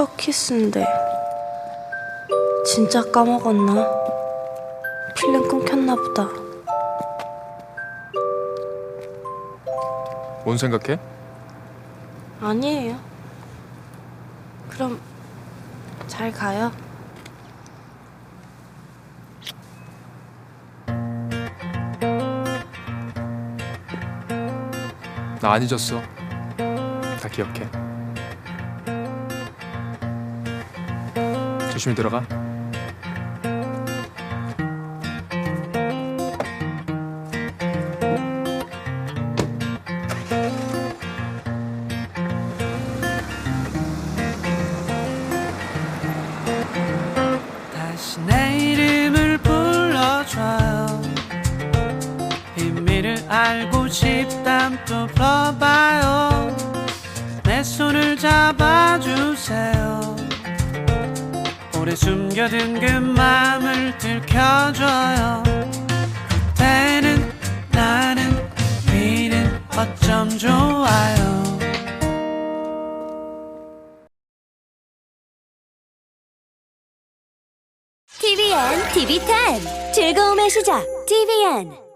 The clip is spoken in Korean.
첫 키스인데 진짜 까먹었나? 필름 끊겼나 보다. 뭔 생각해? 아니에요. 그럼 잘 가요. 나 안 잊었어. 다 기억해. 조심히 들어가. 다시 내 이름을 불러줘요. 비밀을 알고 싶담 또 불러봐요. 내 손을 잡아주세요 오래 숨겨둔 그 맘을 들켜줘요. 그때는 나는 우리는 어쩜 좋아요. TVN, TV10 즐거움의 시작 TVN